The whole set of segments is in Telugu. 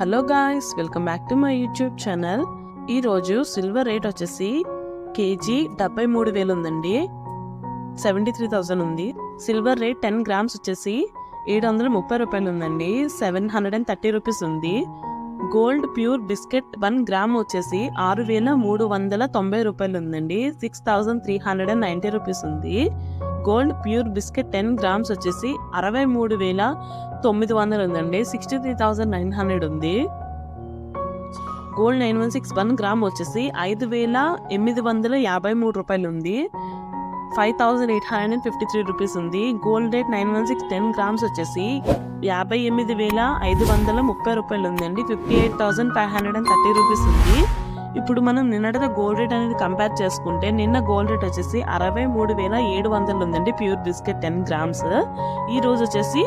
Hello guys welcome back to my YouTube channel. ఈరోజు సిల్వర్ రేట్ వచ్చేసి కేజీ డెబ్బై మూడు వేలు ఉందండి. సెవెంటీ త్రీ థౌజండ్ ఉంది. సిల్వర్ రేట్ టెన్ గ్రామ్స్ వచ్చేసి ఏడు వందల ముప్పై రూపాయలు ఉందండి. Seven hundred and thirty rupees ఉంది. Gold pure biscuit one gram వచ్చేసి ఆరు వేల మూడు వందల తొంభై రూపాయలు ఉందండి. Six thousand three hundred and ninety rupees ఉంది. Gold pure biscuit ten grams వచ్చేసి అరవై మూడు వేల తొమ్మిది వందలు ఉందండి sixty three thousand nine hundred ఉంది. Gold nine one six one gram వచ్చేసి ఐదు వేల ఎనిమిది వందల యాభై మూడు రూపాయలు ఉంది five thousand eight hundred and fifty three rupees ఉంది. Gold rate nine one six ten grams వచ్చేసి యాభై ఎనిమిది వేల ఐదు వందల ముప్పై రూపాయలు ఉందండి fifty eight thousand five hundred and thirty rupees ఉంది. ఇప్పుడు మనం నిన్నటితో గోల్డ్ రేట్ అనేది కంపేర్ చేసుకుంటే నిన్న గోల్డ్ రేట్ వచ్చేసి అరవై మూడు వేల ఏడు వందలు ఉందండి ప్యూర్ బిస్కెట్ టెన్ గ్రామ్స్ ఈ రోజు వచ్చేసి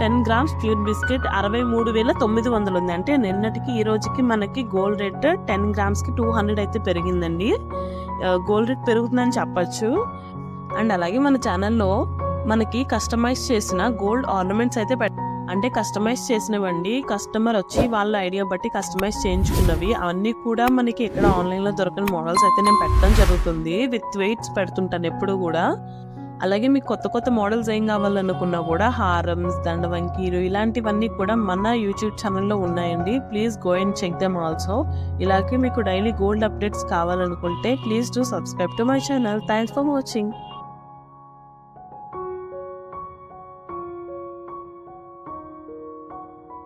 టెన్ గ్రామ్స్ ప్యూర్ బిస్కెట్ అరవై మూడు వేల తొమ్మిది వందలు ఉంది. అంటే నిన్నటికి ఈ రోజుకి మనకి గోల్డ్ రేట్ టెన్ గ్రామ్స్కి టూ హండ్రెడ్ అయితే పెరిగిందండి. గోల్డ్ రేట్ పెరుగుతుందని చెప్పచ్చు. అండ్ అలాగే మన ఛానల్లో మనకి కస్టమైజ్ చేసిన గోల్డ్ ఆర్నమెంట్స్ అయితే పెట్ట అంటే కస్టమైజ్ చేసినవండి. కస్టమర్ వచ్చి వాళ్ళ ఐడియా బట్టి కస్టమైజ్ చేయించుకున్నవి. అవన్నీ కూడా మనకి ఇక్కడ ఆన్లైన్లో దొరకని మోడల్స్ అయితే నేను పెట్టడం జరుగుతుంది. విత్ వెయిట్స్ పెడుతుంటాను ఎప్పుడు కూడా. అలాగే మీకు కొత్త కొత్త మోడల్స్ ఏం కావాలనుకున్నా కూడా హారమ్స్ దండవంకీలు ఇలాంటివన్నీ కూడా మన యూట్యూబ్ ఛానల్లో ఉన్నాయండి. Please go and check them also ఇలాగే మీకు డైలీ గోల్డ్ అప్డేట్స్ కావాలనుకుంటే please to subscribe to my channel thanks for watching